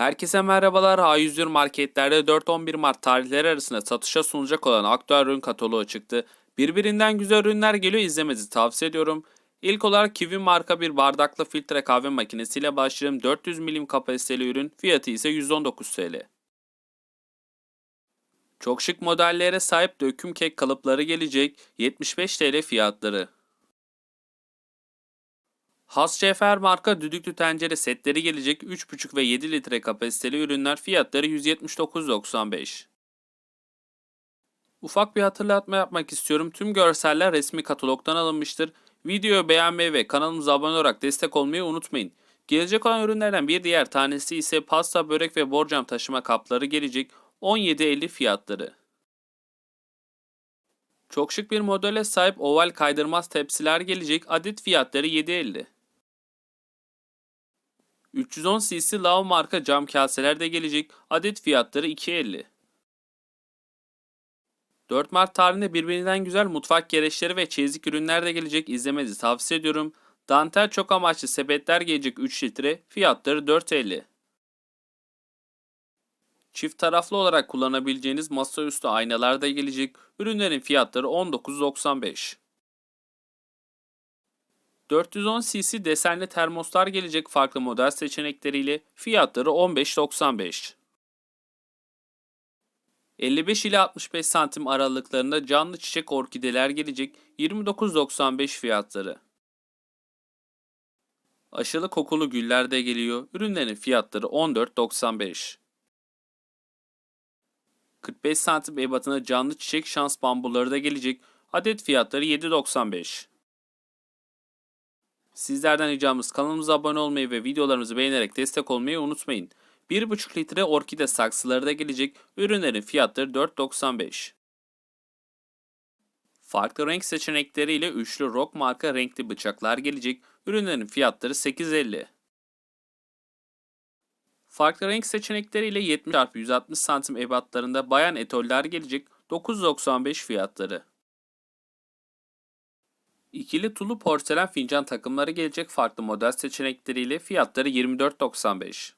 Herkese merhabalar. A101 marketlerde 4-11 Mart tarihleri arasında satışa sunulacak olan aktüel ürün kataloğu çıktı. Birbirinden güzel ürünler geliyor izlemenizi tavsiye ediyorum. İlk olarak Kiwi marka bir bardaklı filtre kahve makinesiyle başlayalım. 400 milim kapasiteli ürün fiyatı ise 119 TL. Çok şık modellere sahip döküm kek kalıpları gelecek 75 TL fiyatları. Hasçefer marka düdüklü tencere setleri gelecek 3,5 ve 7 litre kapasiteli ürünler fiyatları 179.95. Ufak bir hatırlatma yapmak istiyorum. Tüm görseller resmi katalogdan alınmıştır. Videoyu beğenmeyi ve kanalımıza abone olarak destek olmayı unutmayın. Gelecek olan ürünlerden bir diğer tanesi ise pasta, börek ve borcam taşıma kapları gelecek 17.50 fiyatları. Çok şık bir modele sahip oval kaydırmaz tepsiler gelecek adet fiyatları 7.50. 310 cc Lav marka cam kaseler de gelecek. Adet fiyatları 2.50. 4 Mart tarihinde birbirinden güzel mutfak gereçleri ve çeyizlik ürünler de gelecek. İzlemenizi tavsiye ediyorum. Dantel çok amaçlı sepetler gelecek 3 litre. Fiyatları 4.50. Çift taraflı olarak kullanabileceğiniz masaüstü aynalar da gelecek. Ürünlerin fiyatları 19.95. 410 cc desenli termoslar gelecek farklı model seçenekleriyle fiyatları 15.95. 55 ile 65 santim aralıklarında canlı çiçek orkideler gelecek 29.95 fiyatları. Aşılı kokulu güller de geliyor. Ürünlerin fiyatları 14.95. 45 santim ebatına canlı çiçek şans bambuları da gelecek. Adet fiyatları 7.95. Sizlerden ricamız kanalımıza abone olmayı ve videolarımızı beğenerek destek olmayı unutmayın. 1,5 litre orkide saksıları da gelecek. Ürünlerin fiyatları 4.95. Farklı renk seçenekleriyle üçlü rock marka renkli bıçaklar gelecek. Ürünlerin fiyatları 8.50. Farklı renk seçenekleriyle 70 x 160 santim ebatlarında bayan etoller gelecek. 9.95 fiyatları. İkili tulu porselen fincan takımları gelecek farklı model seçenekleriyle fiyatları 24.95.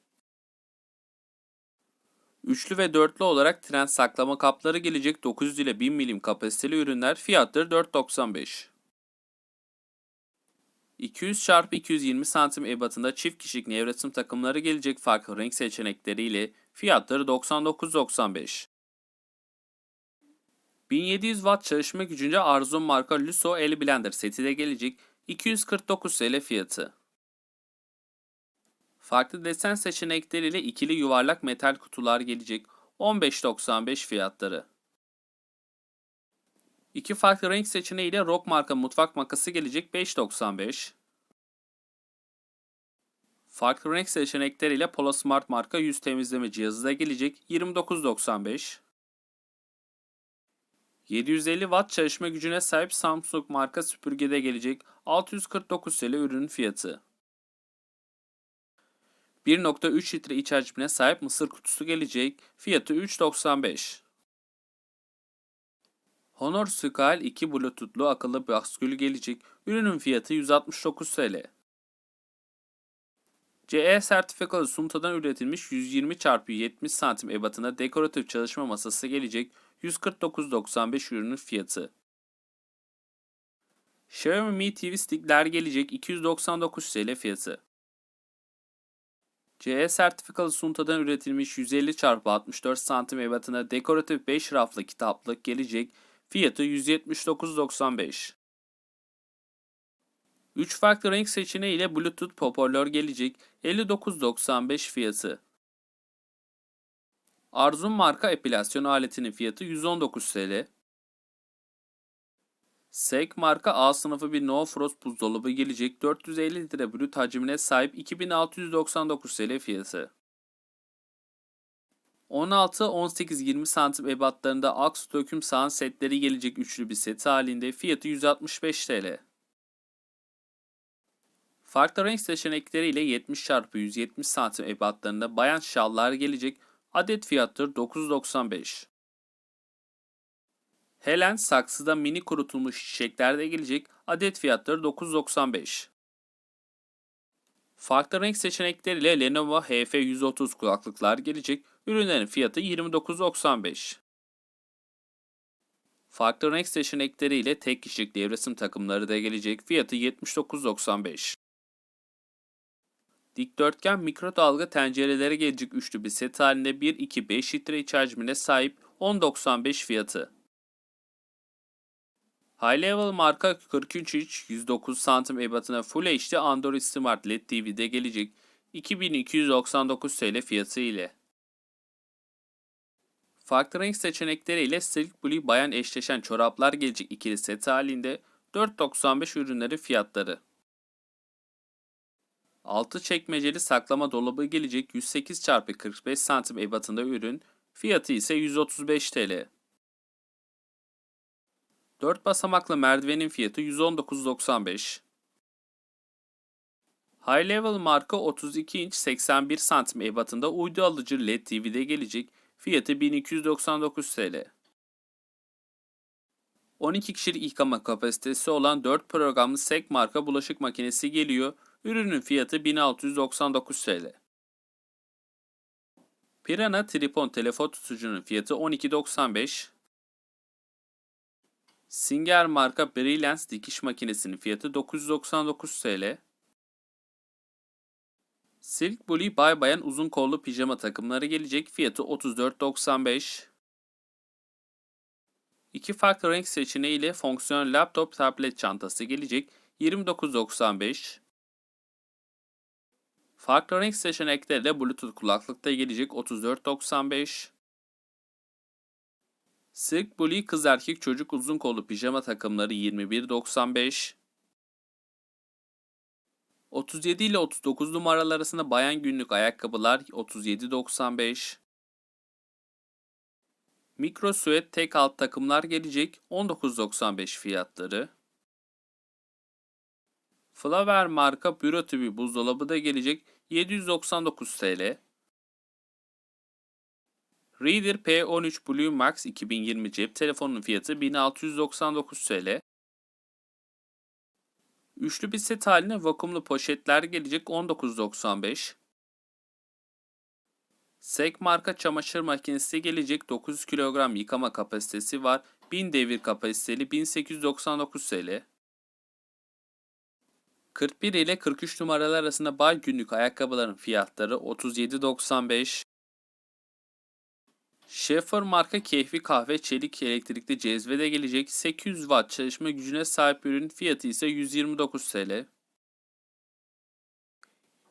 Üçlü ve dörtlü olarak trend saklama kapları gelecek 900 ile 1000 milim kapasiteli ürünler fiyatları 4.95. 200 x 220 santim ebatında çift kişilik nevresim takımları gelecek farklı renk seçenekleriyle fiyatları 99.95. 1700 watt çalışma gücünce Arzum marka Luso El Blender seti de gelecek 249 TL fiyatı. Farklı desen seçenekleriyle ikili yuvarlak metal kutular gelecek 15.95 fiyatları. İki farklı renk seçeneğiyle Rock marka mutfak makası gelecek 5.95. Farklı renk seçenekleriyle Polo Smart marka yüz temizleme cihazı da gelecek 29.95. 750 watt çalışma gücüne sahip Samsung marka süpürgede gelecek 649 TL ürünün fiyatı. 1.3 litre iç hacmine sahip mısır kutusu gelecek. Fiyatı 3.95. Honor Skyal 2 Bluetooth'lu akıllı baskülü gelecek. Ürünün fiyatı 169 TL. CE sertifikalı Sunta'dan üretilmiş 120 x 70 santim ebatına dekoratif çalışma masası gelecek. 149.95 ürünün fiyatı. Xiaomi Mi TV stickler gelecek 299 TL fiyatı. CE sertifikalı Sunta'dan üretilmiş 150 x 64 santim ebatına dekoratif 5 raflı kitaplık gelecek. Fiyatı 179.95. 3 farklı renk seçeneği ile Bluetooth hoparlör gelecek. 59.95 fiyatı. Arzum marka epilasyon aletinin fiyatı 119 TL. Sek marka A sınıfı bir No Frost buzdolabı gelecek 450 litre brüt hacmine sahip 2699 TL fiyatı. 16, 18, 20 santim ebatlarında aks döküm sahan setleri gelecek üçlü bir set halinde fiyatı 165 TL. Farklı renk seçenekleriyle 70 x 170 santim ebatlarında bayan şallar gelecek adet fiyatları 9.95. Helen saksıda mini kurutulmuş çiçekler de gelecek. Adet fiyatları 9.95. Farklı renk seçenekleriyle Lenovo HF130 kulaklıklar gelecek. Ürünlerin fiyatı 29.95. Farklı renk seçenekleriyle tek kişilik devresim takımları da gelecek. Fiyatı 79.95. Dikdörtgen mikrodalga tencerelere gelecek üçlü bir set halinde 1-2-5 litre iç hacmine sahip 10.95 fiyatı. High Level marka 43 inç 109 santim ebatına Full HD Android Smart LED TV'de gelecek 2299 TL fiyatı ile. Farklı renk seçenekleriyle Silk Blue bayan eşleşen çoraplar gelecek ikili set halinde 4.95 ürünleri fiyatları. 6 çekmeceli saklama dolabı gelecek 108 x 45 santim ebatında ürün, fiyatı ise 135 TL. 4 basamaklı merdivenin fiyatı 119.95. High Level marka 32 inç 81 santim ebatında uydu alıcı LED TV'de gelecek, fiyatı 1299 TL. 12 kişilik yıkama kapasitesi olan 4 programlı SEK marka bulaşık makinesi geliyor. Ürünün fiyatı 1699 TL. Pirana Tripon telefon tutucunun fiyatı 12.95. Singer marka Brilliance dikiş makinesinin fiyatı 999 TL. Silk Bully Bay Bayan uzun kollu pijama takımları gelecek. Fiyatı 34.95. İki farklı renk seçeneğiyle fonksiyonel laptop tablet çantası gelecek. 29.95. Farklı renk seçenekleriyle Bluetooth kulaklıkta gelecek 34.95. Silk Bully kız erkek çocuk uzun kollu pijama takımları 21.95. 37 ile 39 numaralar arasında bayan günlük ayakkabılar 37.95. Mikro süet tek alt takımlar gelecek 19.95 fiyatları. Flaver marka büro tübü buzdolabı da gelecek 799 TL. Reader P13 Blue Max 2020 cep telefonunun fiyatı 1699 TL. Üçlü bir set haline vakumlu poşetler gelecek 19.95. Sek marka çamaşır makinesi gelecek 900 kilogram yıkama kapasitesi var. 1000 devir kapasiteli 1899 TL. 41 ile 43 numaralar arasında bay günlük ayakkabıların fiyatları 37.95. Schaefer marka keyfi kahve çelik elektrikli cezvede gelecek 800 watt çalışma gücüne sahip ürün fiyatı ise 129 TL.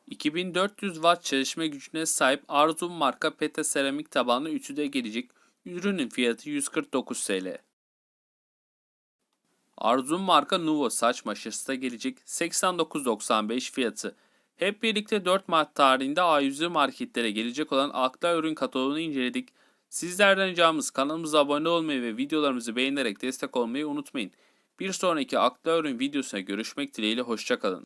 2400 watt çalışma gücüne sahip Arzum marka pete seramik tabanlı ütüde gelecek ürünün fiyatı 149 TL. Arzum marka Nuvo saç maşası gelecek 89.95 fiyatı. Hep birlikte 4 Mart tarihinde A100 marketlere gelecek olan akla ürün kataloğunu inceledik. Sizlerden ricamız kanalımıza abone olmayı ve videolarımızı beğenerek destek olmayı unutmayın. Bir sonraki akla ürün videosuna görüşmek dileğiyle hoşçakalın.